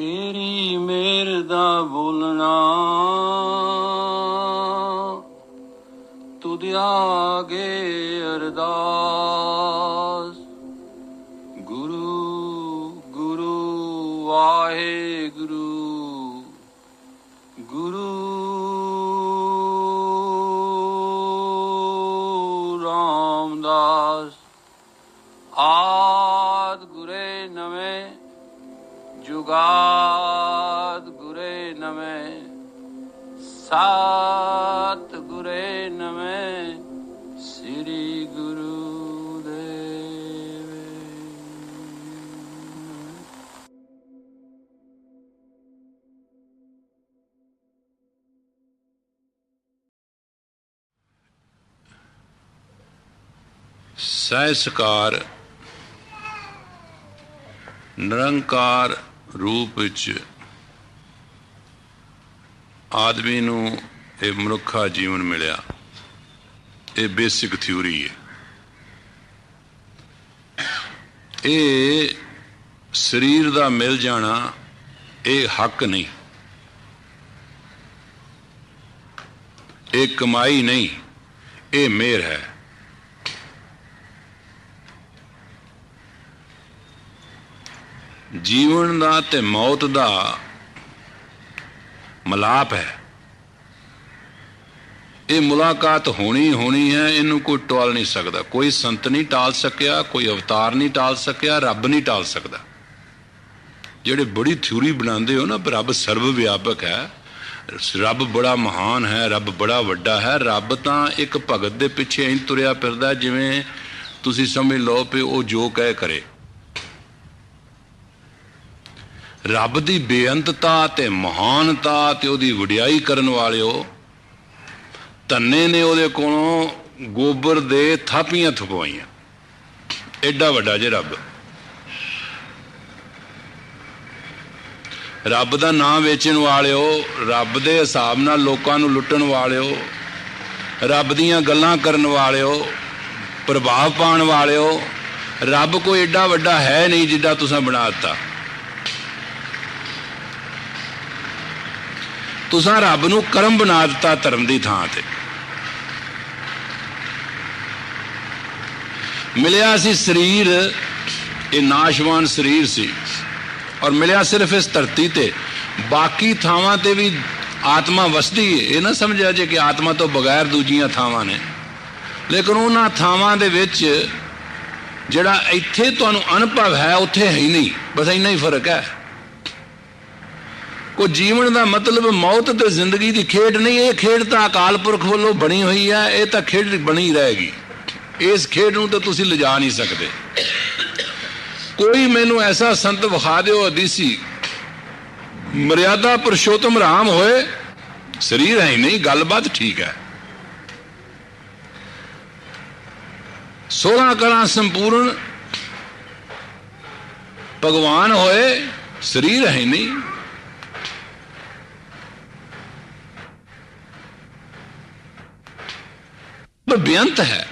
ਤੇਰੀ ਮੇਰ ਦਾ ਬੋਲਣਾ। ਤੁਧ ਜੁਗਾਦ ਗੁਰੇ ਨਵੇਂ ਸਾਤ ਗੁਰੇ ਨਵੇਂ ਸ੍ਰੀ ਗੁਰੂ ਦੇਵ। ਸੈਸਕਾਰ ਨਿਰੰਕਾਰ ਰੂਪ ਵਿੱਚ ਆਦਮੀ ਨੂੰ ਇਹ ਮਨੁੱਖਾ ਜੀਵਨ ਮਿਲਿਆ। ਇਹ ਬੇਸਿਕ ਥਿਊਰੀ ਹੈ। ਇਹ ਸਰੀਰ ਦਾ ਮਿਲ ਜਾਣਾ ਇਹ ਹੱਕ ਨਹੀਂ। ਇਹ ਕਮਾਈ ਨਹੀਂ, ਇਹ ਮਿਹਰ ਹੈ। ਜੀਵਨ ਦਾ ਤੇ ਮੌਤ ਦਾ ਮਲਾਪ ਹੈ। ਇਹ ਮੁਲਾਕਾਤ ਹੋਣੀ ਹੋਣੀ ਹੈ, ਇਹਨੂੰ ਕੋਈ ਟਾਲ ਨਹੀਂ ਸਕਦਾ। ਕੋਈ ਸੰਤ ਨਹੀਂ ਟਾਲ ਸਕਿਆ, ਕੋਈ ਅਵਤਾਰ ਨਹੀਂ ਟਾਲ ਸਕਿਆ, ਰੱਬ ਨਹੀਂ ਟਾਲ ਸਕਦਾ। ਜਿਹੜੇ ਬੜੀ ਥਿਊਰੀ ਬਣਾਉਂਦੇ ਹੋ ਨਾ ਰੱਬ ਸਰਵ ਵਿਆਪਕ ਹੈ, ਰੱਬ ਬੜਾ ਮਹਾਨ ਹੈ, ਰੱਬ ਬੜਾ ਵੱਡਾ ਹੈ, ਰੱਬ ਤਾਂ ਇੱਕ ਭਗਤ ਦੇ ਪਿੱਛੇ ਇੰਜ ਤੁਰਿਆ ਫਿਰਦਾ, ਜਿਵੇਂ ਤੁਸੀਂ ਸਮਝ ਲਓ ਵੀ ਉਹ ਜੋ ਕਹੇ ਕਰੇ। ਰੱਬ ਦੀ ਬੇਅੰਤਤਾ ਤੇ ਮਹਾਨਤਾ ਤੇ ਉਹਦੀ ਵਡਿਆਈ ਕਰਨ ਵਾਲਿਓ, ਧੰਨੇ ਨੇ ਉਹਦੇ ਕੋਲੋਂ ਗੋਬਰ ਦੇ ਥਾਪੀਆਂ ਥਪਵਾਈਆਂ। ਐਡਾ ਵੱਡਾ ਜੇ ਰੱਬ। ਰੱਬ ਦਾ ਨਾਮ ਵੇਚਣ ਵਾਲਿਓ, ਰੱਬ ਦੇ ਹਿਸਾਬ ਨਾਲ ਲੋਕਾਂ ਨੂੰ ਲੁੱਟਣ ਵਾਲਿਓ, ਰੱਬ ਦੀਆਂ ਗੱਲਾਂ ਕਰਨ ਵਾਲਿਓ, ਪ੍ਰਭਾਵ ਪਾਉਣ ਵਾਲਿਓ, ਰੱਬ ਕੋਈ ਐਡਾ ਵੱਡਾ ਹੈ ਨਹੀਂ ਜਿੱਡਾ ਤੁਸੀਂ ਬਣਾ ਦਿੱਤਾ। ਤੁਸੀਂ ਰੱਬ ਨੂੰ ਕਰਮ ਬਣਾ ਦਿੱਤਾ ਧਰਮ ਦੀ ਥਾਂ ਤੇ। ਮਿਲਿਆ ਸੀ ਸਰੀਰ, ਇਹ ਨਾਸ਼ਵਾਨ ਸਰੀਰ ਸੀ। ਔਰ ਮਿਲਿਆ ਸਿਰਫ ਇਸ ਧਰਤੀ ਤੇ। ਬਾਕੀ ਥਾਵਾਂ ਤੇ ਵੀ ਆਤਮਾ ਵਸਦੀ ਹੈ ਇਹ ਨਾ ਸਮਝਿਆ ਜੇ ਕਿ ਆਤਮਾ ਤੋਂ ਬਗੈਰ ਦੂਜੀਆਂ ਥਾਵਾਂ ਨੇ। ਲੇਕਿਨ ਉਹਨਾਂ ਥਾਵਾਂ ਦੇ ਵਿੱਚ ਜਿਹੜਾ ਇੱਥੇ ਤੁਹਾਨੂੰ ਅਨੁਭਵ ਹੈ, ਉੱਥੇ ਹੈ ਹੀ ਨਹੀਂ। ਬਸ ਇੰਨਾ ਹੀ ਫ਼ਰਕ ਹੈ। ਉਹ ਜੀਵਨ ਦਾ ਮਤਲਬ ਮੌਤ ਤੇ ਜ਼ਿੰਦਗੀ ਦੀ ਖੇਡ ਨਹੀਂ, ਇਹ ਖੇਡ ਤਾਂ ਅਕਾਲ ਪੁਰਖ ਵੱਲੋਂ ਬਣੀ ਹੋਈ ਹੈ, ਇਹ ਤਾਂ ਖੇਡ ਬਣੀ ਰਹੇਗੀ। ਇਸ ਖੇਡ ਨੂੰ ਤਾਂ ਤੁਸੀਂ ਲਿਜਾ ਨਹੀਂ ਸਕਦੇ। ਕੋਈ ਮੈਨੂੰ ਐਸਾ ਸੰਤ ਵਿਖਾ ਦਿਓ ਹਦੀਸੀ ਮਰਿਆਦਾ ਪੁਰਸ਼ੋਤਮ ਰਾਮ ਹੋਏ, ਸਰੀਰ ਹੈ ਨਹੀਂ, ਗੱਲਬਾਤ ਠੀਕ ਹੈ। 16 ਕਲਾ ਸੰਪੂਰਨ, ਭਗਵਾਨ ਹੋਏ, ਸਰੀਰ ਹੈ ਨਹੀਂ। ਪਰ ਬੇਅੰਤ ਹੈ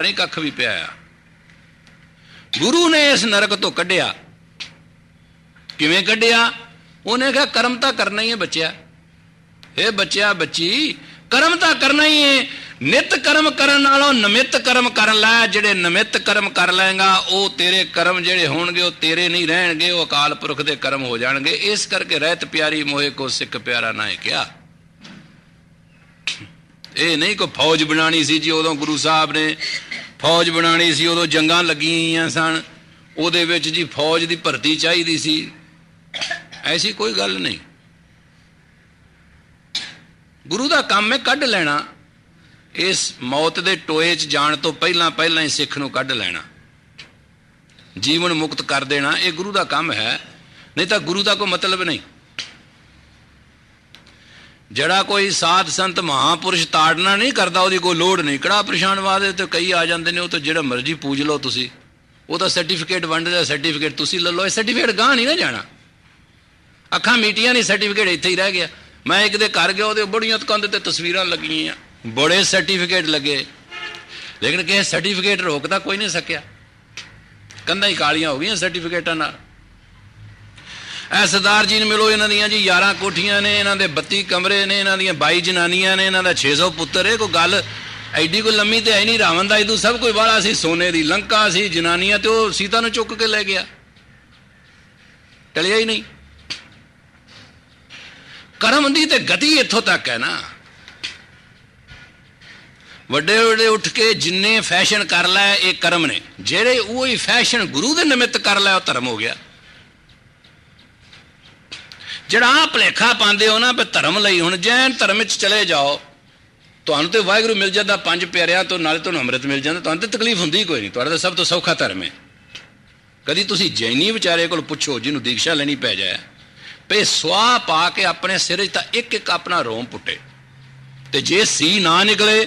ਨਹੀਂ ਕੱਖ ਵੀ ਪਿਆ ਆ ਗੁਰੂ ਨੇ ਇਸ ਨਰਕ ਤੋਂ ਕੱਢਿਆ ਕਿਵੇਂ ਕੱਢਿਆ ਉਹਨੇ ਕਿਹਾ ਕਰਮ ਤਾਂ ਕਰਨਾ ਹੀ ਹੈ ਬੱਚਿਆ ਇਹ ਬੱਚਿਆ ਬੱਚੀ ਕਰਮ ਤਾਂ ਕਰਨਾ ਹੀ ਹੈ ਨਿਤ ਕਰਮ ਕਰਨ ਨਾਲੋਂ ਨਮਿਤ ਕਰਮ ਕਰਨ ਲੈ ਜਿਹੜੇ ਨਮਿਤ ਕਰਮ ਕਰ ਲੈਗਾ ਉਹ ਤੇਰੇ ਕਰਮ ਜਿਹੜੇ ਹੋਣਗੇ ਉਹ ਤੇਰੇ ਨਹੀਂ ਰਹਿਣਗੇ ਉਹ ਅਕਾਲ ਪੁਰਖ ਦੇ ਕਰਮ ਹੋ ਜਾਣਗੇ ਇਸ ਕਰਕੇ ਰਹਿਤ ਪਿਆਰੀ ਮੋਏ ਕੋ ਸਿੱਖ ਪਿਆਰਾ ਨਾ ਹੈ ਕਿਹਾ ਇਹ ਨਹੀਂ ਕੋ ਫੌਜ ਬਣਾਣੀ ਸੀ ਜੀ, ਉਦੋਂ ਗੁਰੂ ਸਾਹਿਬ ਨੇ ਫੌਜ ਬਣਾਣੀ ਸੀ, ਉਦੋਂ ਜੰਗਾਂ ਲੱਗੀਆਂ ਹੋਈਆਂ ਸਨ। ਉਹਦੇ ਵਿੱਚ ਜੀ ਫੌਜ ਦੀ ਭਰਤੀ ਚਾਹੀਦੀ ਸੀ। ਐਸੀ ਕੋਈ ਗੱਲ ਨਹੀਂ। ਗੁਰੂ ਦਾ ਕੰਮ ਹੈ ਕੱਢ ਲੈਣਾ। ਇਸ ਮੌਤ ਦੇ ਟੋਏ 'ਚ ਜਾਣ ਤੋਂ ਪਹਿਲਾਂ ਪਹਿਲਾਂ ਹੀ ਸਿੱਖ ਨੂੰ ਕੱਢ ਲੈਣਾ। ਜੀਵਨ ਮੁਕਤ ਕਰ ਦੇਣਾ, ਇਹ ਗੁਰੂ ਦਾ ਕੰਮ ਹੈ। ਨਹੀਂ ਤਾਂ ਗੁਰੂ ਦਾ ਕੋਈ ਮਤਲਬ ਨਹੀਂ। ਜਿਹੜਾ ਕੋਈ ਸਾਧ ਸੰਤ ਮਹਾਪੁਰਸ਼ ਤਾੜਨਾ ਨਹੀਂ ਕਰਦਾ, ਉਹਦੀ ਕੋਈ ਲੋੜ ਨਹੀਂ। ਕਿਹੜਾ ਪਰੇਸ਼ਾਨਵਾਦ ਤੇ ਕਈ ਆ ਜਾਂਦੇ ਨੇ, ਉਹ ਤਾਂ ਜਿਹੜਾ ਮਰਜ਼ੀ ਪੂਜ ਲਓ ਤੁਸੀਂ। ਉਹ ਤਾਂ ਸਰਟੀਫਿਕੇਟ ਵੰਡਦਾ ਸਰਟੀਫਿਕੇਟ ਤੁਸੀਂ ਲੈ ਲਓ। ਇਹ ਸਰਟੀਫਿਕੇਟ ਗਾਂ ਨਹੀਂ ਨਾ ਜਾਣਾ। ਅੱਖਾਂ ਮੀਟੀਆਂ ਨਹੀਂ ਸਰਟੀਫਿਕੇਟ ਇੱਥੇ ਹੀ ਰਹਿ ਗਿਆ। ਮੈਂ ਇੱਕ ਦੇ ਘਰ ਗਿਆ, ਉਹਦੇ ਬੜੀਆਂ ਕੰਧ ਤੇ ਤਸਵੀਰਾਂ ਲੱਗੀਆਂ ਬੜੇ ਸਰਟੀਫਿਕੇਟ ਲੱਗੇ। ਲੇਕਿਨ ਕਿਸੇ ਸਰਟੀਫਿਕੇਟ ਰੋਕਦਾ ਕੋਈ ਨਹੀਂ ਸਕਿਆ। ਕੰਧਾਂ ਹੀ ਕਾਲੀਆਂ ਹੋ ਗਈਆਂ ਸਰਟੀਫਿਕੇਟਾਂ ਨਾਲ। ਐ ਸਰਦਾਰ ਜੀ ਨੂੰ ਮਿਲੋ, ਇਹਨਾਂ ਦੀਆਂ ਜੀ 11 ਕੋਠੀਆਂ ਨੇ, ਇਹਨਾਂ ਦੇ 32 ਕਮਰੇ ਨੇ, ਇਹਨਾਂ ਦੀਆਂ 22 ਜਨਾਨੀਆਂ ਨੇ, ਇਹਨਾਂ ਦਾ 600 ਪੁੱਤਰ ਹੈ ਕੋਈ ਗੱਲ ਐਡੀ ਕੋਈ ਲੰਮੀ ਤੇ ਹੈ ਨਹੀਂ, ਰਾਵਣ ਦਾ ਇਦੂ ਸਭ ਕੋਈ ਵਾਲਾ ਸੀ, ਸੋਨੇ ਦੀ ਲੰਕਾ ਸੀ, ਜਨਾਨੀਆਂ ਤੇ ਉਹ ਸੀਤਾ ਨੂੰ ਚੁੱਕ ਕੇ ਲੈ ਗਿਆ। ਟਲਿਆ ਹੀ ਨਹੀਂ। ਕਰਮ ਦੀ ਤੇ ਗਤੀ ਇੱਥੋਂ ਤੱਕ ਹੈ ਨਾ। ਵੱਡੇ ਵੱਡੇ ਉੱਠ ਕੇ ਜਿੰਨੇ ਫੈਸ਼ਨ ਕਰ ਲੈ ਇਹ ਕਰਮ ਨੇ। ਜਿਹੜੇ ਉਹ ਹੀ ਫੈਸ਼ਨ ਗੁਰੂ ਦੇ ਨਿਮਿਤ ਕਰ ਲੈ ਉਹ ਧਰਮ ਹੋ ਗਿਆ। ਜਿਹੜਾ ਆ ਭਲੇਖਾ ਪਾਉਂਦੇ ਹੋ ਨਾ ਵੀ ਧਰਮ ਲਈ ਹੁਣ ਜੈਨ ਧਰਮ ਵਿੱਚ ਚਲੇ ਜਾਓ, ਤੁਹਾਨੂੰ ਤੇ ਵਾਹਿਗੁਰੂ ਮਿਲ ਜਾਂਦਾ ਪੰਜ ਪਿਆਰਿਆਂ ਤੋਂ, ਨਾਲੇ ਤੁਹਾਨੂੰ ਅੰਮ੍ਰਿਤ ਮਿਲ ਜਾਂਦਾ, ਤੁਹਾਨੂੰ ਤੇ ਤਕਲੀਫ ਹੁੰਦੀ ਕੋਈ ਨਹੀਂ, ਤੁਹਾਡਾ ਤਾਂ ਸਭ ਤੋਂ ਸੌਖਾ ਧਰਮ ਹੈ। ਕਦੀ ਤੁਸੀਂ ਜੈਨੀ ਵਿਚਾਰੇ ਕੋਲ ਪੁੱਛੋ, ਜਿਹਨੂੰ ਦੀਕਸ਼ਾ ਲੈਣੀ ਪੈ ਜਾਏ ਪੇ ਸਵਾਹ ਪਾ ਕੇ ਆਪਣੇ ਸਿਰ 'ਚ ਤਾਂ ਇੱਕ ਇੱਕ ਆਪਣਾ ਰੋਮ ਪੁੱਟੇ। ਤੇ ਜੇ ਸੀ ਨਾ ਨਿਕਲੇ,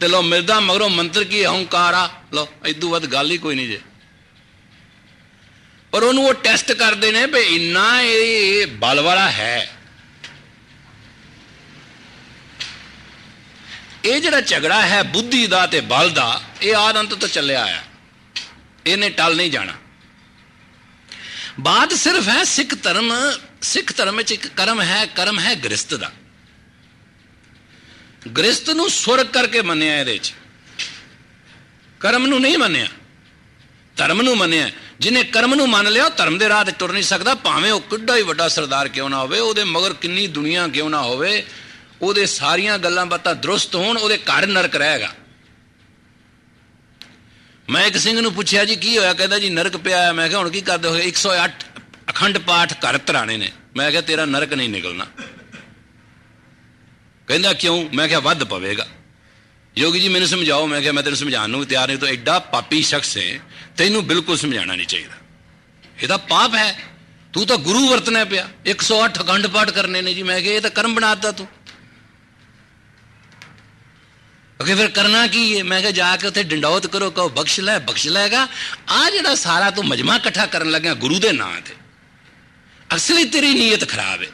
ਤੇ ਲੋ ਮਿਲਦਾ ਮਗਰੋਂ ਮੰਤਰ ਕੀ ਹੰਕਾਰ ਆ ਲੋ ਇਦੋਂ ਵੱਧ ਗੱਲ ਹੀ ਕੋਈ ਨਹੀਂ ਜੇ। ਪਰ ਉਹਨੂੰ ਉਹ ਟੈਸਟ ਕਰਦੇ ਨੇ ਵੀ ਇੰਨਾ ਇਹ ਬਲ ਵਾਲਾ ਹੈ ਇਹ ਜਿਹੜਾ ਝਗੜਾ ਹੈ ਬੁੱਧੀ ਦਾ ਤੇ ਬਲ ਦਾ ਇਹ ਆਦੰਤ ਤੋਂ ਚੱਲਿਆ ਆਇਆ ਇਹਨੇ ਟਲ ਨਹੀਂ ਜਾਣਾ ਬਾਤ ਸਿਰਫ ਹੈ ਸਿੱਖ ਧਰਮ ਸਿੱਖ ਧਰਮ ਵਿੱਚ ਇੱਕ ਕਰਮ ਹੈ ਕਰਮ ਹੈ ਗ੍ਰਸਤ ਦਾ ਗ੍ਰਸਤ ਨੂੰ ਸੁਰਗ ਕਰਕੇ ਮੰਨਿਆ ਇਹਦੇ ਵਿੱਚ ਕਰਮ ਨੂੰ ਨਹੀਂ ਮੰਨਿਆ ਧਰਮ ਨੂੰ ਮੰਨਿਆ ਜਿਹਨੇ ਕਰਮ ਨੂੰ ਮੰਨ ਲਿਆ ਉਹ ਧਰਮ ਦੇ ਰਾਹ ਤੇ ਤੁਰ ਨਹੀਂ ਸਕਦਾ, ਭਾਵੇਂ ਉਹ ਕਿੱਡਾ ਹੀ ਵੱਡਾ ਸਰਦਾਰ ਕਿਉਂ ਨਾ ਹੋਵੇ, ਉਹਦੇ ਮਗਰ ਕਿੰਨੀ ਦੁਨੀਆ ਕਿਉਂ ਨਾ ਹੋਵੇ, ਉਹਦੇ ਸਾਰੀਆਂ ਗੱਲਾਂ ਬਾਤਾਂ ਦਰੁਸਤ ਹੋਣ, ਉਹਦੇ ਘਰ ਨਰਕ ਰਹੇਗਾ। ਮੈਂ ਇੱਕ ਸਿੰਘ ਨੂੰ ਪੁੱਛਿਆ ਜੀ, ਕੀ ਹੋਇਆ? ਕਹਿੰਦਾ ਜੀ, ਨਰਕ ਪਿਆ ਹੈ। ਮੈਂ ਕਿਹਾ, ਹੁਣ ਕੀ ਕਰਦੇ ਹੋਏ? 108 ਅਖੰਡ ਪਾਠ ਘਰ ਤਰਾਣੇ ਨੇ। ਮੈਂ ਕਿਹਾ, ਤੇਰਾ ਨਰਕ ਨਹੀਂ ਨਿਕਲਣਾ। ਕਹਿੰਦਾ, ਕਿਉਂ? ਮੈਂ ਕਿਹਾ, ਵੱਧ ਪਵੇਗਾ। ਯੋਗੀ ਜੀ, ਮੈਨੂੰ ਸਮਝਾਓ, ਮੈਂ ਕਿਹਾ ਮੈਂ ਤੈਨੂੰ ਸਮਝਾਉਣ ਨੂੰ ਵੀ ਤਿਆਰ ਨਹੀਂ, ਤੂੰ ਐਡਾ ਪਾਪੀ ਸ਼ਖਸ ਹੈ, ਤੈਨੂੰ ਬਿਲਕੁਲ ਸਮਝਾਉਣਾ ਨਹੀਂ ਚਾਹੀਦਾ। ਇਹਦਾ ਪਾਪ ਹੈ, ਤੂੰ ਤਾਂ ਗੁਰੂ ਵਰਤਣਾ ਪਿਆ 108 ਅਖੰਡ ਪਾਠ ਕਰਨੇ ਨੇ ਜੀ, ਮੈਂ ਕਿਹਾ ਇਹ ਤਾਂ ਕਰਮ ਬਣਾਤਾ ਤੂੰ। ਅਗੇ ਫਿਰ ਕਰਨਾ ਕੀ ਹੈ? ਮੈਂ ਕਿਹਾ ਜਾ ਕੇ ਉੱਥੇ ਡੰਡੌਤ ਕਰੋ, ਕਹੋ ਬਖਸ਼ ਲੈ, ਬਖਸ਼ ਲੈਗਾ। ਆ ਜਿਹੜਾ ਸਾਰਾ ਤੂੰ ਮਜਮਾ ਇਕੱਠਾ ਕਰਨ ਲੱਗਿਆ ਗੁਰੂ ਦੇ ਨਾਂ ਤੇ। ਅਸਲੀ ਤੇਰੀ ਨੀਅਤ ਖਰਾਬ ਹੈ।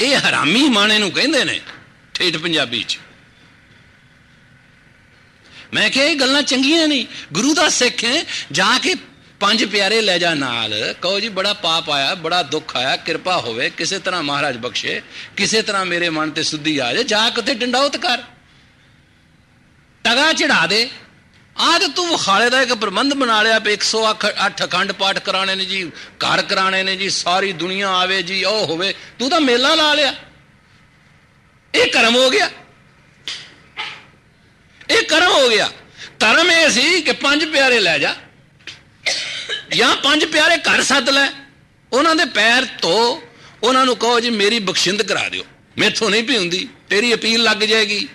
ਇਹ ਹਰਾਮੀ ਮਾਣੇ ਨੂੰ ਕਹਿੰਦੇ ਨੇ, ਠੇਠ ਪੰਜਾਬੀ ਚ। ਮੈਂ ਕਿਹਾ, ਇਹ ਗੱਲਾਂ ਚੰਗੀਆਂ ਨਹੀਂ ਗੁਰੂ ਦਾ ਸਿੱਖ ਹੈ, ਜਾ ਕੇ ਪੰਜ ਪਿਆਰੇ ਲੈ ਜਾ ਨਾਲ। ਕਹੋ ਜੀ, ਬੜਾ ਪਾਪ ਆਇਆ, ਬੜਾ ਦੁੱਖ ਆਇਆ, ਕਿਰਪਾ ਹੋਵੇ, ਕਿਸੇ ਤਰ੍ਹਾਂ ਮਹਾਰਾਜ ਬਖਸ਼ੇ, ਕਿਸੇ ਤਰ੍ਹਾਂ ਮੇਰੇ ਮਨ ਤੇ ਸੁੱਧੀ ਆ ਜਾਏ, ਜਾ ਕੇ ਉੱਥੇ ਡੰਡੌਤ ਕਰ। ਟਗਾ ਚੜਾ ਦੇ। ਆਹ ਤੇ ਤੂੰ ਵਿਖਾਲੇ ਦਾ ਇੱਕ ਪ੍ਰਬੰਧ ਬਣਾ ਲਿਆ ਵੀ 108 ਅਖੰਡ ਪਾਠ ਕਰਾਣੇ ਨੇ ਜੀ, ਘਰ ਕਰਾਣੇ ਨੇ ਜੀ, ਸਾਰੀ ਦੁਨੀਆ ਆਵੇ ਜੀ, ਉਹ ਹੋਵੇ। ਤੂੰ ਤਾਂ ਮੇਲਾ ਲਾ ਲਿਆ। ਇਹ ਕਰਮ ਹੋ ਗਿਆ। ਇਹ ਕਰਮ ਹੋ ਗਿਆ। ਧਰਮ ਇਹ ਸੀ ਕਿ ਪੰਜ ਪਿਆਰੇ ਲੈ ਜਾ। ਜਾਂ ਪੰਜ ਪਿਆਰੇ ਘਰ ਸੱਦ ਲੈ। ਉਹਨਾਂ ਦੇ ਪੈਰ ਧੋ। ਉਹਨਾਂ ਨੂੰ ਕਹੋ ਜੀ, ਮੇਰੀ ਬਖਸ਼ਿੰਦ ਕਰਾ ਦਿਓ। ਮੈਥੋਂ ਨਹੀਂ ਪੀਉਂਦੀ ਤੇਰੀ ਅਪੀਲ ਲੱਗ ਜਾਏਗੀ।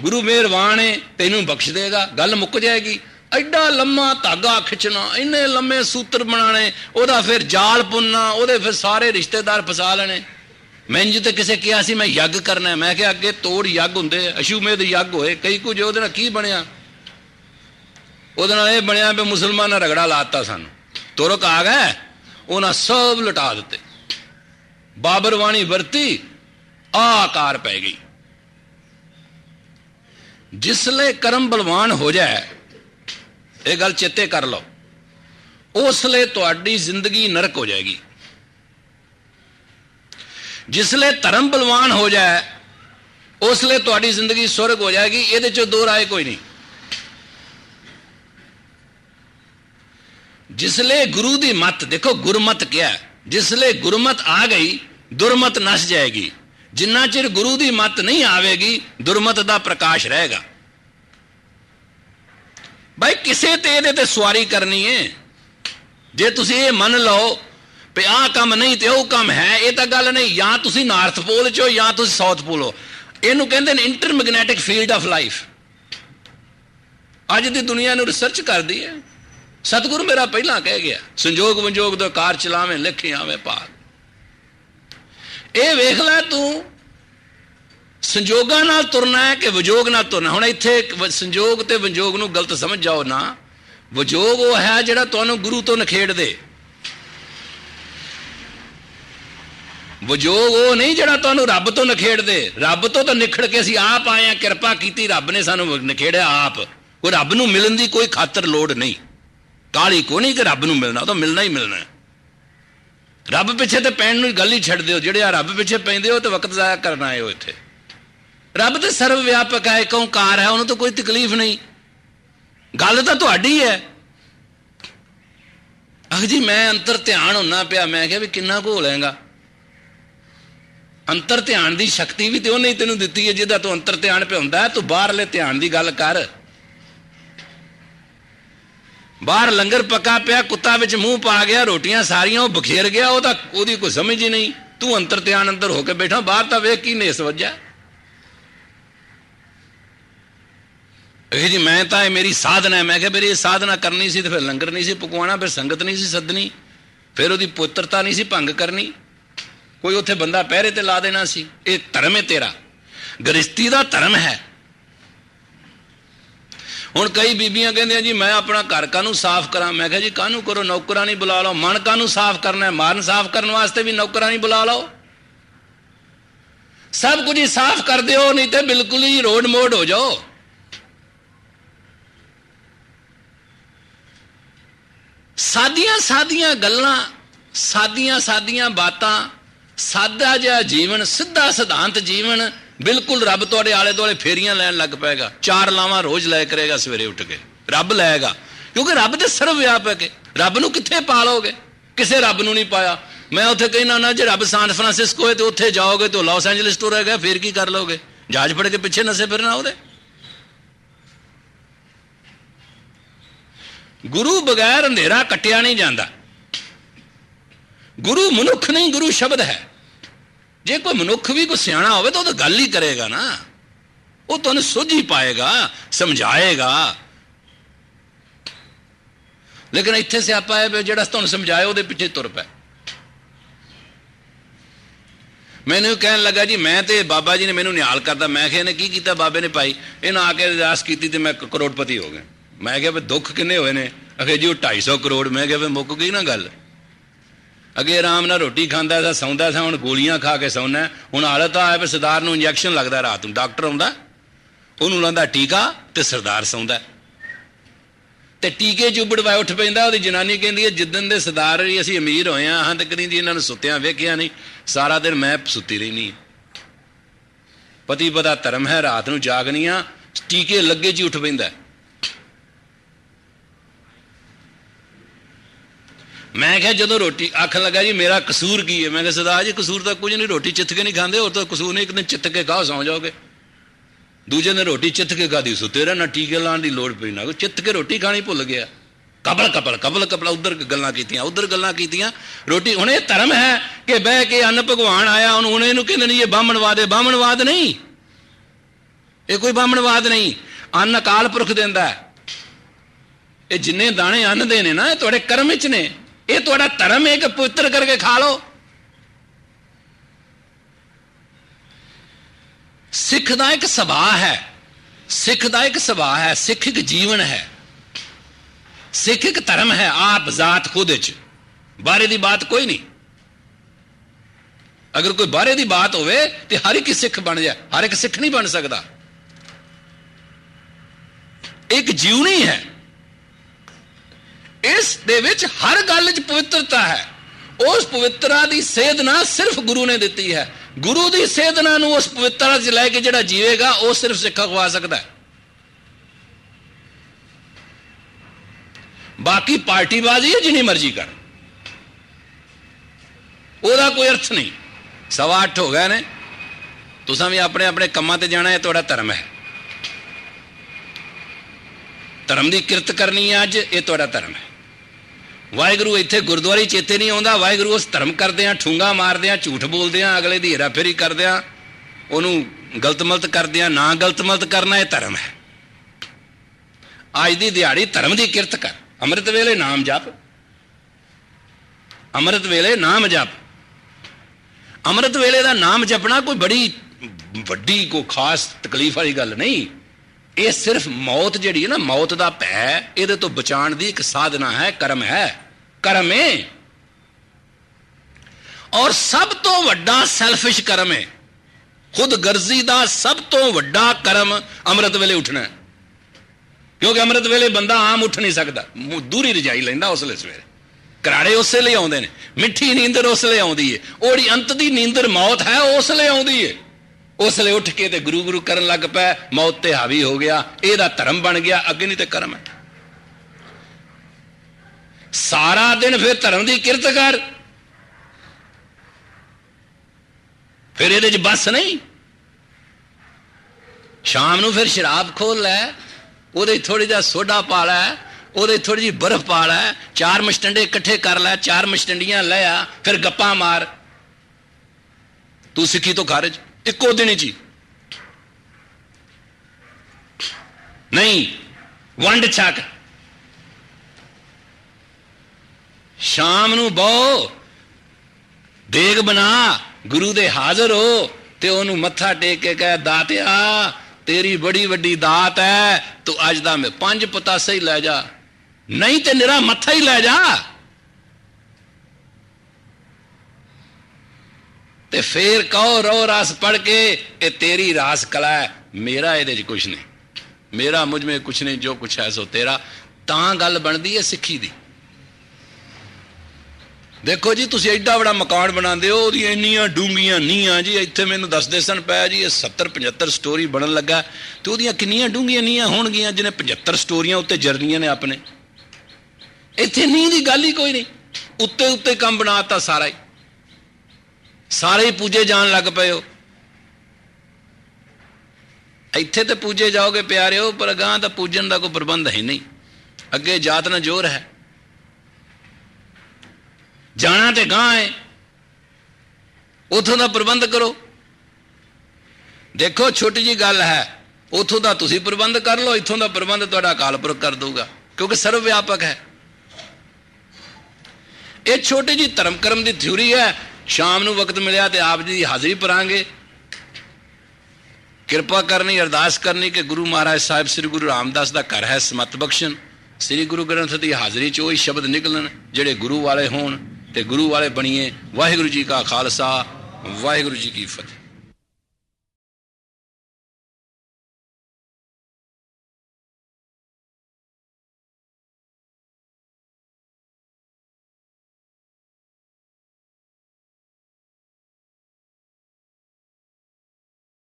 ਗੁਰੂ ਮਿਹਰਬਾਨ ਹੈ ਤੈਨੂੰ ਬਖਸ਼ ਦੇਗਾ। ਗੱਲ ਮੁੱਕ ਜਾਏਗੀ। ਐਡਾ ਲੰਮਾ ਧਾਗਾ ਖਿੱਚਣਾ, ਇੰਨੇ ਲੰਮੇ ਸੂਤਰ ਬਣਾਣੇ ਉਹਦਾ ਫਿਰ ਜਾਲ ਪੁੰਨਾ, ਉਹਦੇ ਫਿਰ ਸਾਰੇ ਰਿਸ਼ਤੇਦਾਰ ਫਸਾ ਲੈਣੇ। ਮੈਂ ਤੇ ਕਿਸੇ ਕਿਹਾ ਸੀ, ਮੈਂ ਯੱਗ ਕਰਨਾ ਮੈਂ ਕਿਹਾ, ਅੱਗੇ ਤੋੜ ਯੱਗ ਹੁੰਦੇ ਅਸ਼ੂਮੇਦ ਯੱਗ ਹੋਏ, ਕਈ ਕੁਝ ਉਹਦੇ ਨਾਲ ਕੀ ਬਣਿਆ? ਉਹਦੇ ਨਾਲ ਇਹ ਬਣਿਆ ਵੀ ਮੁਸਲਮਾਨਾਂ ਰਗੜਾ ਲਾਤਾ ਸਾਨੂੰ। ਤੁਰਕ ਆ ਗਏ ਉਹਨਾਂ ਸਭ ਲਟਾ ਦਿੱਤੇ। ਬਾਬਰ ਵਾਣੀ ਵਰਤੀ, ਆਕਾਰ ਪੈ ਗਈ। ਜਿਸ ਲਈ ਕਰਮ ਬਲਵਾਨ ਹੋ ਜਾਏ, ਇਹ ਗੱਲ ਚੇਤੇ ਕਰ ਲਓ। ਉਸ ਲਈ ਤੁਹਾਡੀ ਜ਼ਿੰਦਗੀ ਨਰਕ ਹੋ ਜਾਏਗੀ। ਜਿਸਲੇ ਧਰਮ ਬਲਵਾਨ ਹੋ ਜਾਏ ਉਸਲੇ ਤੁਹਾਡੀ ਜ਼ਿੰਦਗੀ ਸਵਰਗ ਹੋ ਜਾਏਗੀ ਇਹਦੇ ਚੋਂ ਦੋ ਰਾਏ ਕੋਈ ਨਹੀਂ ਜਿਸਲੇ ਗੁਰੂ ਦੀ ਮਤ ਦੇਖੋ ਗੁਰਮਤ ਕਿਹਾ ਜਿਸਲੇ ਗੁਰਮਤ ਆ ਗਈ ਦੁਰਮਤ ਨਸ ਜਾਏਗੀ ਜਿੰਨਾ ਚਿਰ ਗੁਰੂ ਦੀ ਮਤ ਨਹੀਂ ਆਵੇਗੀ ਦੁਰਮਤ ਦਾ ਪ੍ਰਕਾਸ਼ ਰਹੇਗਾ ਭਾਈ ਕਿਸੇ ਤੇ ਇਹਦੇ ਤੇ ਸਵਾਰੀ ਕਰਨੀ ਹੈ ਜੇ ਤੁਸੀਂ ਇਹ ਮੰਨ ਲਓ ਵੀ ਆਹ ਕੰਮ ਨਹੀਂ ਤੇ ਉਹ ਕੰਮ ਹੈ, ਇਹ ਤਾਂ ਗੱਲ ਨਹੀਂ। ਜਾਂ ਤੁਸੀਂ ਨਾਰਥ ਪੋਲ ਚ ਹੋ, ਜਾਂ ਤੁਸੀਂ ਸਾਊਥ ਪੋਲ ਹੋ। ਇਹਨੂੰ ਕਹਿੰਦੇ ਨੇ ਇੰਟਰਮੈਗਨੈਟਿਕ ਫੀਲਡ ਆਫ ਲਾਈਫ। ਅੱਜ ਦੀ ਦੁਨੀਆ ਨੂੰ ਰਿਸਰਚ ਕਰਦੀ ਹੈ। ਸਤਿਗੁਰ ਮੇਰਾ ਪਹਿਲਾਂ ਕਹਿ ਗਿਆ, ਸੰਜੋਗ ਵਿਜੋਗ ਦਾ ਕਾਰ ਚਲਾਵੇਂ, ਲਿਖੇ ਆਵੇ ਪਾਕ ਇਹ ਵੇਖ ਲੈ ਤੂੰ, ਸੰਜੋਗਾਂ ਨਾਲ ਤੁਰਨਾ ਹੈ ਕਿ ਵਿਜੋਗ ਨਾਲ ਤੁਰਨਾ ਹੁਣ ਇੱਥੇ ਸੰਜੋਗ ਤੇ ਵਿਜੋਗ ਨੂੰ ਗਲਤ ਸਮਝ ਜਾਓ ਨਾ। ਵਿਜੋਗ ਉਹ ਹੈ ਜਿਹੜਾ ਤੁਹਾਨੂੰ ਗੁਰੂ ਤੋਂ ਨਖੇੜ ਵਿਜੋਗ ਉਹ ਨਹੀਂ ਜਿਹੜਾ ਤੁਹਾਨੂੰ ਰੱਬ ਤੋਂ ਨਖੇੜਦੇ। ਰੱਬ ਤੋਂ ਤਾਂ ਨਿਖੜ ਕੇ ਅਸੀਂ ਆਪ ਆਏ ਆ ਕਿਰਪਾ ਕੀਤੀ ਰੱਬ ਨੇ ਸਾਨੂੰ ਨਖੇੜਿਆ ਆਪ। ਕੋਈ ਰੱਬ ਨੂੰ ਮਿਲਣ ਦੀ ਕੋਈ ਖਾਤਰ ਲੋੜ ਨਹੀਂ। ਕਾਲੀ ਕੋ ਨਹੀਂ ਕਿ ਰੱਬ ਨੂੰ ਮਿਲਣਾ, ਉਹ ਤਾਂ ਮਿਲਣਾ ਹੀ ਮਿਲਣਾ ਰੱਬ ਪਿੱਛੇ ਤੇ ਪੈਣ ਨੂੰ ਗੱਲ ਹੀ ਛੱਡ ਦਿਓ, ਜਿਹੜੇ ਆ ਰੱਬ ਪਿੱਛੇ ਪੈਂਦੇ ਹੋ ਤੇ ਵਕਤ ਜ਼ਾਇਆ ਕਰਨ ਆਏ ਹੋ ਇੱਥੇ। ਰੱਬ ਤੇ ਸਰਵ ਵਿਆਪਕ ਹੈ, ਇੱਕ ਓੰਕਾਰ ਹੈ, ਉਹਨੂੰ ਤਾਂ ਕੋਈ ਤਕਲੀਫ ਨਹੀਂ। ਗੱਲ ਤਾਂ ਤੁਹਾਡੀ ਹੈ। ਅਖ ਜੀ, ਮੈਂ ਅੰਤਰ ਧਿਆਨ ਹੁੰਨਾ ਪਿਆ, ਮੈਂ ਕਿਹਾ ਵੀ ਕਿੰਨਾ ਕੁ ਹੋ ਅੰਤਰ ਧਿਆਨ ਦੀ ਸ਼ਕਤੀ ਵੀ ਤੇ ਉਹਨੇ ਹੀ ਤੈਨੂੰ ਦਿੱਤੀ ਹੈ, ਜਿਹਦਾ ਤੂੰ ਅੰਤਰ ਧਿਆਨ ਪਿਆਉਂਦਾ ਤੂੰ ਬਾਹਰਲੇ ਧਿਆਨ ਦੀ ਗੱਲ ਕਰ। ਬਾਹਰ ਲੰਗਰ ਪੱਕਾ ਪਿਆ, ਕੁੱਤਾ ਵਿੱਚ ਮੂੰਹ ਪਾ ਗਿਆ, ਰੋਟੀਆਂ ਸਾਰੀਆਂ ਉਹ ਬਖੇਰ ਗਿਆ, ਉਹ ਤਾਂ ਉਹਦੀ ਕੋਈ ਸਮਝ ਹੀ ਨਹੀਂ। ਤੂੰ ਅੰਤਰ ਧਿਆਨ ਅੰਦਰ ਹੋ ਕੇ ਬੈਠਾ, ਬਾਹਰ ਤਾਂ ਵੇਖ ਕੀ ਨੇਸ ਵੱਜਾ ਇਹ ਜੀ ਮੈਂ ਤਾਂ ਇਹ ਮੇਰੀ ਸਾਧਨਾ ਹੈ। ਮੈਂ ਕਿਹਾ ਮੇਰੀ ਇਹ ਸਾਧਨਾ ਕਰਨੀ ਸੀ ਤੇ ਫਿਰ ਲੰਗਰ ਨਹੀਂ ਸੀ ਪਕਵਾਉਣਾ ਫਿਰ ਸੰਗਤ ਨਹੀਂ ਸੀ ਸੱਦਣੀ, ਫਿਰ ਉਹਦੀ ਪੁੱਤਰਤਾ ਨਹੀਂ ਸੀ, ਭੰਗ ਕਰਨੀ। ਕੋਈ ਉੱਥੇ ਬੰਦਾ ਪਹਿਰੇ ਤੇ ਲਾ ਦੇਣਾ ਸੀ, ਇਹ ਧਰਮ ਹੈ ਤੇਰਾ। ਗ੍ਰਸਤੀ ਦਾ ਧਰਮ ਹੈ। ਹੁਣ ਕਈ ਬੀਬੀਆਂ ਕਹਿੰਦੀਆਂ, ਜੀ, ਮੈਂ ਆਪਣਾ ਘਰ ਕਾਹਨੂੰ ਸਾਫ਼ ਕਰਾਂ? ਮੈਂ ਕਿਹਾ, ਜੀ, ਕਾਹਨੂੰ ਕਰੋ? ਨੌਕਰਾਂ ਨਹੀਂ ਬੁਲਾ ਲਓ। ਮਨ ਕਾਹਨੂੰ ਸਾਫ਼ ਕਰਨਾ ਹੈ? ਮਨ ਸਾਫ਼ ਕਰਨ ਵਾਸਤੇ ਵੀ ਨੌਕਰਾਂ ਨਹੀਂ ਬੁਲਾ ਲਓ। ਸਭ ਕੁਝ ਹੀ ਸਾਫ਼ ਕਰ ਦਿਓ, ਨਹੀਂ ਤੇ ਬਿਲਕੁਲ ਹੀ ਰੋਡ ਮੋਡ ਹੋ ਜਾਓ। ਸਾਦੀਆਂ ਸਾਦੀਆਂ ਗੱਲਾਂ ਸਾਦੀਆਂ ਸਾਦੀਆਂ ਬਾਤਾਂ ਸਾਦਾ ਜਿਹਾ ਜੀਵਨ, ਸਿੱਧਾ ਸਿਧਾਂਤ ਜੀਵਨ, ਬਿਲਕੁਲ ਰੱਬ ਤੁਹਾਡੇ ਆਲੇ ਦੁਆਲੇ ਫੇਰੀਆਂ ਲੈਣ ਲੱਗ ਪਏਗਾ। ਚਾਰ ਲਾਵਾਂ ਰੋਜ਼ ਲੈ ਕਰੇਗਾ ਸਵੇਰੇ ਉੱਠ ਕੇ। ਰੱਬ ਲੈਗਾ ਕਿਉਂਕਿ ਰੱਬ ਤੇ ਸਰਵ ਵਿਆਪਕ ਹੈ ਰੱਬ ਨੂੰ ਕਿੱਥੇ ਪਾਲੋਗੇ? ਕਿਸੇ ਰੱਬ ਨੂੰ ਨਹੀਂ ਪਾਇਆ। ਮੈਂ ਉੱਥੇ ਕਹਿਣਾ ਨਾ, ਜੇ ਰੱਬ ਸਾਨ ਫਰਾਂਸਿਸਕੋ ਹੈ ਤੇ ਉੱਥੇ ਜਾਓਗੇ ਤੇ ਲਾਸ ਐਂਜਲਸ ਤੋਂ ਰਹਿ ਗਿਆ, ਫੇਰ ਕੀ ਕਰ ਲੋਗੇ ਜਹਾਜ਼ ਫੜ ਕੇ ਪਿੱਛੇ ਨਸੇ ਫਿਰਨਾ ਉਹਦੇ? ਗੁਰੂ ਬਗੈਰ ਅੰਧੇਰਾ ਕੱਟਿਆ ਨਹੀਂ ਜਾਂਦਾ। ਗੁਰੂ ਮਨੁੱਖ ਨਹੀਂ, ਗੁਰੂ ਸ਼ਬਦ ਹੈ। ਜੇ ਕੋਈ ਮਨੁੱਖ ਵੀ ਕੋਈ ਸਿਆਣਾ ਹੋਵੇ ਤਾਂ ਉਹ ਤਾਂ ਗੱਲ ਹੀ ਕਰੇਗਾ ਨਾ। ਉਹ ਤੁਹਾਨੂੰ ਸੁਝ ਹੀ ਪਾਏਗਾ, ਸਮਝਾਏਗਾ। ਲੇਕਿਨ ਇੱਥੇ ਸਿਆਪਾ ਹੈ ਵੀ ਜਿਹੜਾ ਤੁਹਾਨੂੰ ਸਮਝਾਏ, ਉਹਦੇ ਪਿੱਛੇ ਤੁਰ ਪੈ। ਮੈਨੂੰ ਕਹਿਣ ਲੱਗਾ ਜੀ, ਮੈਂ ਤੇ ਬਾਬਾ ਜੀ ਨੇ ਮੈਨੂੰ ਨਿਹਾਲ ਕਰਦਾ ਮੈਂ ਕਿਹਾ ਇਹਨੇ ਕੀ ਕੀਤਾ ਬਾਬੇ ਨੇ ਭਾਈ? ਇਹਨਾਂ ਆ ਕੇ ਅਰਦਾਸ ਕੀਤੀ ਤੇ ਮੈਂ ਕ- ਕਰੋੜਪਤੀ ਹੋ ਗਿਆ। ਮੈਂ ਕਿਹਾ ਵੀ ਦੁੱਖ ਕਿੰਨੇ ਹੋਏ ਨੇ? ਅਖੇ ਜੀ ਉਹ 250 ਕਰੋੜ। ਮੈਂ ਕਿਹਾ ਵੀ ਮੁੱਕ ਗਈ ਨਾ ਗੱਲ। ਅੱਗੇ ਆਰਾਮ ਨਾਲ ਰੋਟੀ ਖਾਂਦਾ ਸੀ, ਸੌਂਦਾ ਸੀ, ਹੁਣ ਗੋਲੀਆਂ ਖਾ ਕੇ ਸੌਣਾ ਹੁਣ ਹਾਲਤ ਆ ਹੈ ਵੀ ਸਰਦਾਰ ਨੂੰ ਇੰਜੈਕਸ਼ਨ ਲੱਗਦਾ ਰਾਤ ਨੂੰ। ਡਾਕਟਰ ਆਉਂਦਾ, ਉਹਨੂੰ ਲਾਉਂਦਾ ਟੀਕਾ ਤੇ ਸਰਦਾਰ ਸੌਂਦਾ। ਤੇ ਟੀਕੇ ਚੁੱਬੜਵਾ ਉੱਠ ਪੈਂਦਾ, ਉਹਦੀ ਜਨਾਨੀ ਕਹਿੰਦੀ ਹੈ ਜਿੱਦਨ ਦੇ ਸਰਦਾਰ ਹੀ ਅਸੀਂ ਅਮੀਰ ਹੋਏ ਆ ਹਾਂ ਤੇ ਕਦੀ ਜੀ ਇਹਨਾਂ ਨੂੰ ਸੁੱਤਿਆਂ ਵੇਖਿਆ ਨਹੀਂ। ਸਾਰਾ ਦਿਨ ਮੈਂ ਸੁੱਤੀ ਰਹਿਣੀ ਪਤੀ ਪਤਾ ਧਰਮ ਹੈ, ਰਾਤ ਨੂੰ ਜਾਗਣੀਆਂ ਟੀਕੇ ਲੱਗੇ ਜੀ ਉੱਠ ਪੈਂਦਾ। ਮੈਂ ਕਿਹਾ ਜਦੋਂ ਰੋਟੀ, ਆਖਣ ਲੱਗਾ ਜੀ, ਮੇਰਾ ਕਸੂਰ ਕੀ ਹੈ? ਮੈਂ ਕਿਹਾ ਸਰਦਾਰ ਜੀ, ਕਸੂਰ ਤਾਂ ਕੁਝ ਨਹੀਂ, ਰੋਟੀ ਚਿੱਥ ਕੇ ਨਹੀਂ ਖਾਂਦੇ, ਹੋਰ ਤਾਂ ਕਸੂਰ ਨਹੀਂ, ਇੱਕ ਦਿਨ ਚਿੱਥ ਕੇ ਖਾਓ, ਸੌਂ ਜਾਓਗੇ। ਦੂਜੇ ਦਿਨ ਰੋਟੀ ਚਿੱਥ ਕੇ ਖਾਦੀ ਸੁੱਤੇ ਰਹਿਣਾ, ਟੀਕੇ ਲਾਉਣ ਦੀ ਲੋੜ ਪਈ ਨਾ ਚਿੱਥ ਕੇ ਰੋਟੀ ਖਾਣੀ ਭੁੱਲ ਗਿਆ। ਕਬਲ ਕਬਲ ਕਬਲ ਕਬਲ ਉਧਰ ਗੱਲਾਂ ਕੀਤੀਆਂ, ਉਧਰ ਗੱਲਾਂ ਕੀਤੀਆਂ। ਰੋਟੀ, ਹੁਣ ਇਹ ਧਰਮ ਹੈ ਕਿ ਬਹਿ ਕੇ ਅੰਨ ਭਗਵਾਨ ਆਇਆ ਹੁਣ ਹੁਣ ਇਹਨੂੰ ਕਹਿੰਦੇ ਨਹੀਂ ਇਹ ਬਾਹਮਣਵਾਦ ਹੈ ਬਾਹਮਣਵਾਦ ਨਹੀਂ। ਇਹ ਕੋਈ ਬਾਹਮਣਵਾਦ ਨਹੀਂ। ਅੰਨ ਅਕਾਲ ਪੁਰਖ ਦਿੰਦਾ ਇਹ ਜਿੰਨੇ ਦਾਣੇ ਅੰਨ ਦੇ ਨੇ ਨਾ, ਇਹ ਤੁਹਾਡੇ ਕਰਮ ਵਿੱਚ ਨੇ। ਇਹ ਤੁਹਾਡਾ ਧਰਮ ਹੈ ਕਿ ਪਵਿੱਤਰ ਕਰਕੇ ਖਾ ਲਓ? ਸਿੱਖ ਦਾ ਇੱਕ ਸੁਭਾਅ ਹੈ। ਸਿੱਖ ਦਾ ਇੱਕ ਸੁਭਾਅ ਹੈ, ਸਿੱਖ ਇੱਕ ਜੀਵਨ ਹੈ। ਸਿੱਖ ਇੱਕ ਧਰਮ ਹੈ ਆਪ, ਜ਼ਾਤ, ਖੁਦ ਵਿੱਚ। ਬਾਰੇ ਦੀ ਬਾਤ ਕੋਈ ਨਹੀਂ। ਅਗਰ ਕੋਈ ਬਾਰੇ ਦੀ ਬਾਤ ਹੋਵੇ ਤੇ ਹਰ ਇੱਕ ਸਿੱਖ ਬਣ ਜਾ ਹਰ ਇੱਕ ਸਿੱਖ ਨਹੀਂ ਬਣ ਸਕਦਾ। ਇੱਕ ਜੀਵਨੀ ਹੈ। ਇਸ ਦੇ ਵਿੱਚ ਹਰ ਗੱਲ 'ਚ ਪਵਿੱਤਰਤਾ ਹੈ। ਉਸ ਪਵਿੱਤਰਾ ਦੀ ਸੇਧਨਾ ਸਿਰਫ ਗੁਰੂ ਨੇ ਦਿੱਤੀ ਹੈ। ਗੁਰੂ ਦੀ ਸੇਧਨਾ ਨੂੰ ਉਸ ਪਵਿੱਤਰਾ 'ਚ ਲੈ ਕੇ ਜਿਹੜਾ ਜੀਵੇਗਾ, ਉਹ ਸਿਰਫ ਸਿੱਖਾ ਖਵਾ ਸਕਦਾ ਹੈ। ਬਾਕੀ ਪਾਰਟੀਬਾਜ਼ੀ ਹੈ, ਜਿੰਨੀ ਮਰਜ਼ੀ ਕਰ। ਉਹਦਾ ਕੋਈ ਅਰਥ ਨਹੀਂ। ਸਵਾ ਅੱਠ ਹੋ ਗਏ ਨੇ। ਤੁਸੀਂ ਵੀ ਆਪਣੇ ਆਪਣੇ ਕੰਮਾਂ ਤੇ ਜਾਣਾ ਹੈ ਤੁਹਾਡਾ ਧਰਮ ਹੈ। ਧਰਮ ਦੀ ਕਿਰਤ ਕਰਨੀ ਹੈ ਅੱਜ, ਇਹ ਤੁਹਾਡਾ ਧਰਮ ਹੈ। ਵਾਹਿਗੁਰੂ ਇੱਥੇ ਗੁਰਦੁਆਰੇ ਚੇਤੇ ਨਹੀਂ ਆਉਂਦਾ। ਵਾਹਿਗੁਰੂ ਉਸ ਧਰਮ ਕਰਦੇ ਆ, ਠੂੰਗਾ ਮਾਰਦੇ ਆ, ਝੂਠ ਬੋਲਦੇ ਆ, ਅਗਲੇ ਦੀ ਹੇਰਾਫੇਰੀ ਕਰਦੇ ਆ। ਉਹਨੂੰ ਗਲਤ ਮਲਤ ਕਰਦੇ ਆ, ਨਾ ਗਲਤ ਮਲਤ ਕਰਨਾ ਇਹ ਧਰਮ ਹੈ। ਅੱਜ ਦੀ ਦਿਹਾੜੀ ਧਰਮ ਦੀ ਕਿਰਤ ਕਰ। ਅੰਮ੍ਰਿਤ ਵੇਲੇ ਨਾਮ ਜਪ। ਅੰਮ੍ਰਿਤ ਵੇਲੇ ਨਾਮ ਜਪ। ਅੰਮ੍ਰਿਤ ਵੇਲੇ ਦਾ ਨਾਮ ਜਪਣਾ ਕੋਈ ਬੜੀ ਵੱਡੀ, ਕੋਈ ਖਾਸ ਤਕਲੀਫ ਵਾਲੀ ਗੱਲ ਨਹੀਂ। ਇਹ ਸਿਰਫ ਮੌਤ ਜਿਹੜੀ ਹੈ ਨਾ, ਮੌਤ ਦਾ ਭੈ, ਇਹਦੇ ਤੋਂ ਬਚਾਉਣ ਦੀ ਇੱਕ ਸਾਧਨਾ ਹੈ, ਕਰਮ ਹੈ। ਕਰਮ ਹੈ ਔਰ ਸਭ ਤੋਂ ਵੱਡਾ ਸੈਲਫਿਸ਼ ਕਰਮ ਹੈ ਖੁਦ ਗਰਜ਼ੀ ਦਾ ਸਭ ਤੋਂ ਵੱਡਾ ਕਰਮ ਅੰਮ੍ਰਿਤ ਵੇਲੇ ਉੱਠਣਾ ਹੈ ਕਿਉਂਕਿ ਅੰਮ੍ਰਿਤ ਵੇਲੇ ਬੰਦਾ ਆਮ ਉੱਠ ਨਹੀਂ ਸਕਦਾ ਮੂੰਹ ਦੂਰੀ ਰਜਾਈ ਲੈਂਦਾ ਉਸਲੇ ਸਵੇਰੇ ਕਰਾੜੇ ਉਸੇ ਲਈ ਆਉਂਦੇ ਨੇ ਮਿੱਠੀ ਨੀਂਦਰ ਉਸ ਲਈ ਆਉਂਦੀ ਏ ਉਹੜੀ ਅੰਤ ਦੀ ਨੀਂਦਰ ਮੌਤ ਹੈ ਉਸ ਲਈ ਆਉਂਦੀ ਏ ਉਸ ਲਈ ਉੱਠ ਕੇ ਤੇ ਗੁਰੂ ਗੁਰੂ ਕਰਨ ਲੱਗ ਪਿਆ ਮੌਤ ਤੇ ਹਾਵੀ ਹੋ ਗਿਆ ਇਹਦਾ ਧਰਮ ਬਣ ਗਿਆ ਅੱਗੇ ਨਹੀਂ ਤੇ ਕਰਮ ਹੈ ਸਾਰਾ ਦਿਨ ਫਿਰ ਧਰਮ ਦੀ ਕਿਰਤ ਕਰ ਫਿਰ ਇਹਦੇ 'ਚ ਬਸ ਨਹੀਂ ਸ਼ਾਮ ਨੂੰ ਫਿਰ ਸ਼ਰਾਬ ਖੋਲ ਲੈ ਉਹਦੇ ਥੋੜੀ ਜਿਹਾ ਸੋਡਾ ਪਾ ਲੈ ਉਹਦੇ ਥੋੜੀ ਜਿਹੀ ਬਰਫ਼ ਪਾ ਲੈ ਚਾਰ ਮਸਟੰਡੇ ਇਕੱਠੇ ਕਰ ਲੈ ਚਾਰ ਮਸਟੰਡੀਆਂ ਲੈ ਆ ਫਿਰ ਗੱਪਾਂ ਮਾਰ ਤੂੰ ਸਿੱਖੀ ਤੋਂ ਖਾਰਜ ਇੱਕੋ ਦਿਨ ਚ ਹੀ ਨਹੀਂ ਵੰਡ ਛਕ ਸ਼ਾਮ ਨੂੰ ਬਹੁ। ਦੇਗ ਬਣਾ, ਗੁਰੂ ਦੇ ਹਾਜ਼ਰ ਹੋ ਤੇ ਉਹਨੂੰ ਮੱਥਾ ਟੇਕ ਕੇ ਕਹੇ, ਦਾਤਿਆ, ਤੇਰੀ ਬੜੀ ਵੱਡੀ ਦਾਤ ਹੈ ਤੂੰ ਅੱਜ ਦਾ ਮੈਂ ਪੰਜ ਪਤਾਸੇ ਹੀ ਲੈ ਜਾ। ਨਹੀਂ ਤੇ ਨਿਰਾ ਮੱਥਾ ਹੀ ਲੈ ਜਾ। ਤੇ ਫੇਰ ਕਹੋ, ਰੋ ਰਸ ਪੜ ਕੇ, ਇਹ ਤੇਰੀ ਰਾਸ ਕਲਾ ਹੈ ਮੇਰਾ ਇਹਦੇ 'ਚ ਕੁਝ ਨਹੀਂ। ਮੇਰਾ ਮੁਝ ਮੇ ਕੁਝ ਨਹੀਂ, ਜੋ ਕੁਛ ਹੈ ਸੋ ਤੇਰਾ। ਤਾਂ ਗੱਲ ਬਣਦੀ ਹੈ ਸਿੱਖੀ ਦੀ। ਦੇਖੋ ਜੀ, ਤੁਸੀਂ ਐਡਾ ਬੜਾ ਮਕਾਨ ਬਣਾਉਂਦੇ ਹੋ, ਉਹਦੀਆਂ ਇੰਨੀਆਂ ਡੂੰਗੀਆਂ ਨੀਆਂ ਜੀ, ਇੱਥੇ ਮੈਨੂੰ ਦੱਸਦੇ ਸਨ ਪਿਆ ਜੀ, ਇਹ 70 75 ਸਟੋਰੀ ਬਣਨ ਲੱਗਾ। ਤੇ ਉਹਦੀਆਂ ਕਿੰਨੀਆਂ ਡੂੰਗੀਆਂ ਨੀਆਂ ਹੋਣਗੀਆਂ, ਜਿਹਨੇ 75 ਸਟੋਰੀਆਂ ਉੱਤੇ ਜਰਨੀਆਂ ਨੇ ਆਪਣੇ? ਇੱਥੇ ਨੀਂ ਦੀ ਗੱਲ ਹੀ ਕੋਈ ਨਹੀਂ। ਉੱਤੇ ਉੱਤੇ ਕੰਮ ਬਣਾਤਾ ਸਾਰਾ ਹੀ। ਸਾਰੇ ਹੀ ਪੂਜੇ ਜਾਣ ਲੱਗ ਪਏ ਹੋ। ਇੱਥੇ ਤੇ ਪੂਜੇ ਜਾਓਗੇ ਪਿਆਰਿਓ, ਪਰ ਅਗਾਂ ਤਾਂ ਪੂਜਣ ਦਾ ਕੋਈ ਪ੍ਰਬੰਧ ਹੈ ਨਹੀਂ। ਅੱਗੇ ਜਾਤ ਨਾਲ ਜੋਰ ਹੈ। ਜਾਣਾ ਤੇ ਗਾਂ ਹੈ। ਉਥੋਂ ਦਾ ਪ੍ਰਬੰਧ ਕਰੋ। ਦੇਖੋ, ਛੋਟੀ ਜੀ ਗੱਲ ਹੈ, ਉਥੋਂ ਦਾ ਤੁਸੀਂ ਪ੍ਰਬੰਧ ਕਰ ਲਓ, ਇਥੋਂ ਦਾ ਪ੍ਰਬੰਧ ਤੁਹਾਡਾ ਅਕਾਲ ਪੁਰਖ ਕਰ ਦਊਗਾ, ਕਿਉਂਕਿ ਸਰਵ ਵਿਆਪਕ ਹੈ। ਇਹ ਛੋਟੀ ਜੀ ਧਰਮ ਕਰਮ ਦੀ ਥਿਊਰੀ ਹੈ, ਸ਼ਾਮ ਨੂੰ ਵਕਤ ਮਿਲਿਆ ਤੇ ਆਪ ਜੀ ਦੀ ਹਾਜ਼ਰੀ ਭਰਾਂਗੇ। ਕਿਰਪਾ ਕਰਨੀ, ਅਰਦਾਸ ਕਰਨੀ ਕਿ ਗੁਰੂ ਮਹਾਰਾਜ ਸਾਹਿਬ ਸ੍ਰੀ ਗੁਰੂ ਰਾਮਦਾਸ ਦਾ ਘਰ ਹੈ, ਸਮਤ ਬਖਸ਼ਣ। ਸ੍ਰੀ ਗੁਰੂ ਗ੍ਰੰਥ ਦੀ ਹਾਜ਼ਰੀ ਚ ਉਹੀ ਸ਼ਬਦ ਨਿਕਲਣ, ਜਿਹੜੇ ਗੁਰੂ ਵਾਲੇ ਹੋਣ। ਤੇ ਗੁਰੂ ਵਾਲੇ ਬਣੀਏ। ਵਾਹਿਗੁਰੂ ਜੀ ਕਾ ਖਾਲਸਾ ਵਾਹਿਗੁਰੂ ਜੀ ਕੀ ਫਤਿਹ।